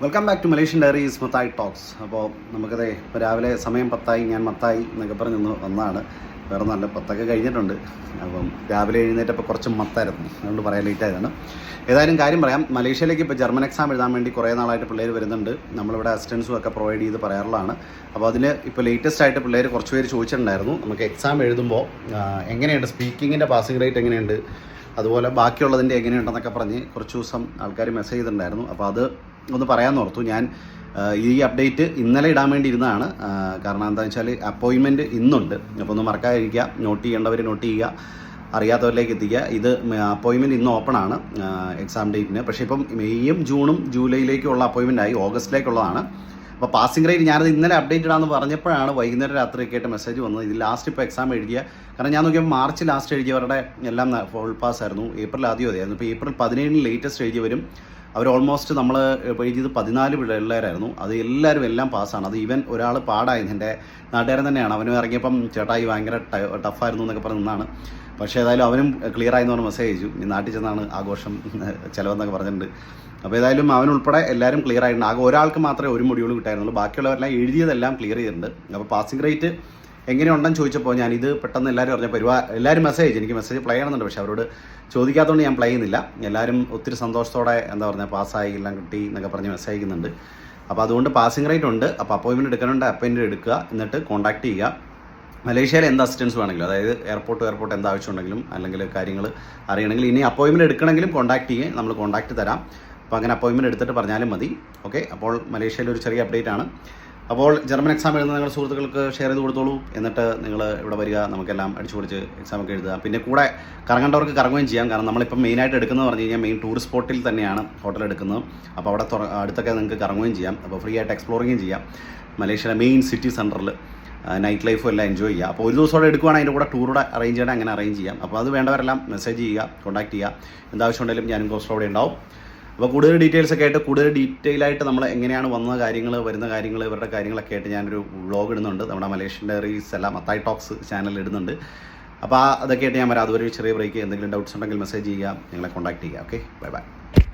Welcome back to Malaysian diaries Mathai talks അപ്പോൾ നമുക്കതേ ഇപ്പോൾ രാവിലെ സമയം പത്തായി ഞാൻ മത്തായി എന്നൊക്കെ പറഞ്ഞ് വന്നാണ്. വന്നതാണ് വേറെ നല്ല പത്തൊക്കെ കഴിഞ്ഞിട്ടുണ്ട്. അപ്പം രാവിലെ എഴുന്നേറ്റപ്പോൾ കുറച്ച് മത്തായിരുന്നു. അതുകൊണ്ട് പറയാൻ ലേറ്റായതാണ് ഏതായാലും കാര്യം പറയാം. മലേഷ്യയിലേക്ക് ഇപ്പോൾ ജർമ്മൻ എക്സാം എഴുതാൻ വേണ്ടി കുറേ നാളായിട്ട് പിള്ളേർ വരുന്നുണ്ട്. നമ്മളിവിടെ അസിസ്റ്റൻസും ഒക്കെ പ്രൊവൈഡ് ചെയ്ത് പറയാറുള്ളതാണ്. അപ്പോൾ അതിൽ ഇപ്പോൾ ലേറ്റസ്റ്റ് ആയിട്ട് പിള്ളേർ കുറച്ച് പേര് ചോദിച്ചിട്ടുണ്ടായിരുന്നു. നമുക്ക് എക്സാം എഴുതുമ്പോൾ എങ്ങനെയുണ്ട്? സ്പീക്കിങ്ങിന്റെ പാസിംഗ് റേറ്റ് എങ്ങനെയുണ്ട്? അതുപോലെ ബാക്കിയുള്ളതിന്റെ എങ്ങനെയുണ്ടെന്നൊക്കെ പറഞ്ഞ് കുറച്ച് ദിവസം ആൾക്കാർ മെസ്സേജ് ചെയ്തിട്ടുണ്ടായിരുന്നു. അപ്പോൾ അത് ഒന്ന് പറയാമെന്ന് ഓർത്തു. ഞാൻ ഈ അപ്ഡേറ്റ് ഇന്നലെ ഇടാൻ വേണ്ടി ഇരുന്നതാണ്. കാരണം എന്താ വെച്ചാൽ അപ്പോയിൻമെന്റ് ഇന്നുണ്ട്. അപ്പോൾ ഒന്ന് മറക്കാതിരിക്കുക. നോട്ട് ചെയ്യേണ്ടവർ നോട്ട് ചെയ്യുക. അറിയാത്തവരിലേക്ക് എത്തിക്കുക. ഇത് അപ്പോയിൻമെന്റ് ഇന്ന് ഓപ്പൺ ആണ് എക്സാം ഡേറ്റിന് പക്ഷേ ഇപ്പം മെയ്യും ജൂണും ജൂലൈയിലേക്കുള്ള അപ്പോയിൻമെന്റ് ആയി. ഓഗസ്റ്റിലേക്കുള്ളതാണ്. അപ്പോൾ പാസിംഗ് റേറ്റ് ഞാനത് ഇന്നലെ അപ്ഡേറ്റ് ഇടാമെന്ന് പറഞ്ഞപ്പോഴാണ് വൈകുന്നേരം രാത്രി കേട്ട മെസ്സേജ് വന്നത്. ഇത് ലാസ്റ്റ് ഇപ്പോൾ എക്സാം എഴുതിയ കാരണം ഞാൻ നോക്കിയപ്പോൾ മാർച്ച് ലാസ്റ്റ് എഴുതിയവരുടെ എല്ലാം ഫുൾ പാസ് ആയിരുന്നു. ഏപ്രിൽ ആദ്യം അതായിരുന്നു ഇപ്പോൾ ഏപ്രിൽ പതിനേഴിന് ലേറ്റസ്റ്റ് എഴുതിയവരും അവർ ഓൾമോസ്റ്റ് നമ്മൾ എഴുതിയത് പതിനാല് പിള്ളേരായിരുന്നു അത് എല്ലാവരും എല്ലാം പാസ്സാണ്. അത് ഈവൻ ഒരാൾ പാടായിരുന്നു. എന്റെ നാട്ടുകാരൻ തന്നെയാണ്. അവനും ഇറങ്ങിയപ്പം ചേട്ടാ ഈ ഭയങ്കര ടഫായിരുന്നു എന്നൊക്കെ പറഞ്ഞ് നിന്നാണ്. പക്ഷേ ഏതായാലും അവനും ക്ലിയർ ആയെന്ന് പറഞ്ഞ് മെസ്സേജ് അയച്ചു. ഈ നാട്ടിൽ ചെന്നാണ് ആഘോഷം ചിലവെന്നൊക്കെ പറഞ്ഞിട്ടുണ്ട്. അപ്പോൾ ഏതായാലും അവനുൾപ്പെടെ എല്ലാവരും ക്ലിയർ ആയിട്ടുണ്ട്. ആകെ ഒരാൾക്ക് മാത്രമേ ഒരു മൊഡ്യൂൾ കിട്ടായിരുന്നുള്ളൂ. ബാക്കിയുള്ളവരെല്ലാം എഴുതിയതെല്ലാം ക്ലിയർ ചെയ്തിട്ടുണ്ട്. അപ്പോൾ പാസിംഗ് റേറ്റ് എങ്ങനെയുണ്ടെന്ന് ചോദിച്ചപ്പോൾ ഞാൻ ഇത് പെട്ടെന്ന് എല്ലാവരും പറഞ്ഞ പരിപാ എല്ലാവരും മെസ്സേജ് എനിക്ക് മെസ്സേജ് പ്ലേ ചെയ്യണമെന്നുണ്ട്. പക്ഷേ അവരോട് ചോദിക്കാത്തതുകൊണ്ട് ഞാൻ പ്ലേ ചെയ്യുന്നില്ല. എല്ലാവരും ഒത്തിരി സന്തോഷത്തോടെ എന്താ പറഞ്ഞാൽ പാസ്സായി എല്ലാം കിട്ടി എന്നൊക്കെ പറഞ്ഞ് മെസ്സേജ് അയക്കുന്നുണ്ട്. അപ്പോൾ അതുകൊണ്ട് പാസിംഗ് റേറ്റ് ഉണ്ട്. അപ്പോൾ അപ്പോയിൻമെന്റ് എടുക്കാനുണ്ട്. അപ്പോയിൻമെന്റ് എടുക്കുക. എന്നിട്ട് കോൺടാക്ട് ചെയ്യുക. മലേഷ്യയിൽ എന്ത് അസിസ്റ്റൻസ് വേണമെങ്കിലും അതായത് എയർപോർട്ട് എയർപോർട്ട് എന്ത് ആവശ്യമുണ്ടെങ്കിലും അല്ലെങ്കിൽ കാര്യങ്ങൾ അറിയണമെങ്കിൽ ഇനി അപ്പോയിൻമെന്റ് എടുക്കണമെങ്കിലും കോൺടാക്ട് ചെയ്യുക. നമ്മൾ കോൺടാക്ട് തരാം. അപ്പോൾ അങ്ങനെ അപ്പോയിൻമെന്റ് എടുത്തിട്ട് പറഞ്ഞാലും മതി. ഓക്കെ അപ്പോൾ മലേഷ്യയിൽ ഒരു ചെറിയ അപ്ഡേറ്റ് ആണ്. അപ്പോൾ ജർമ്മൻ എക്സാം എഴുതുന്ന നിങ്ങളുടെ സുഹൃത്തുക്കൾക്ക് ഷെയർ ചെയ്ത് കൊടുത്തോളൂ. എന്നിട്ട് നിങ്ങൾ ഇവിടെ വരിക നമുക്കെല്ലാം അടിച്ചു പൊളിച്ച് എക്സാമൊക്കെ എഴുതുക. പിന്നെ കൂടെ കറങ്ങേണ്ടവർക്ക് കറങ്ങുകയും ചെയ്യാം. കാരണം നമ്മളിപ്പോൾ മെയിനായിട്ട് എടുക്കുന്നത് പറഞ്ഞു കഴിഞ്ഞാൽ മെയിൻ ടൂറിസ്റ്റ് സ്പോട്ടിൽ തന്നെയാണ് ഹോട്ടൽ എടുക്കുന്നത്. അപ്പോൾ അവിടെ അടുത്തൊക്കെ നിങ്ങൾക്ക് കറങ്ങുകയും ചെയ്യാം. അപ്പോൾ ഫ്രീ ആയിട്ട് എക്സ്പ്ലോറിങ്ങും ചെയ്യാം. മലേഷ്യയിലെ മെയിൻ സിറ്റി സെന്ററിൽ നൈറ്റ് ലൈഫും എല്ലാം എൻജോയ് ചെയ്യുക. അപ്പോൾ ഒരു ദിവസം കൂടെ എടുക്കുവാണെങ്കിൽ അതിന്റെ കൂടെ ടൂറൂടെ അറേഞ്ച് ചെയ്യണം അങ്ങനെ അറേഞ്ച് ചെയ്യാം. അപ്പോൾ അത് വേണ്ടവരെല്ലാം മെസ്സേജ് ചെയ്യുക കോൺടാക്ട് ചെയ്യുക. എന്താവശ്യമുണ്ടെങ്കിലും ഞാനും കോസ്റ്റോടെ ഉണ്ടാവും. അപ്പോൾ കൂടുതൽ ഡീറ്റെയിൽസ് ഒക്കെ ആയിട്ട് കൂടുതൽ ഡീറ്റെയിൽ ആയിട്ട് നമ്മൾ എങ്ങനെയാണ് വന്ന കാര്യങ്ങൾ വരുന്ന കാര്യങ്ങൾ ഇവരുടെ കാര്യങ്ങളൊക്കെ ആയിട്ട് ഞാനൊരു വ്ളോഗ് ഇടുന്നുണ്ട്. നമ്മുടെ മലേഷ്യൻ ഡയറീസ് എല്ലാം മത്തായി ടോക്സ് ചാനൽ ഇടുന്നുണ്ട്. അപ്പോൾ അതൊക്കെ ആയിട്ട് ഞാൻ വരാം. അതുവരെ ചെറിയ ബ്രേക്ക് എന്തെങ്കിലും ഡൗട്ട്സ് ഉണ്ടെങ്കിൽ മെസ്സേജ് ചെയ്യുക. ഞങ്ങളെ കോൺടാക്ട് ചെയ്യുക. Okay bye bye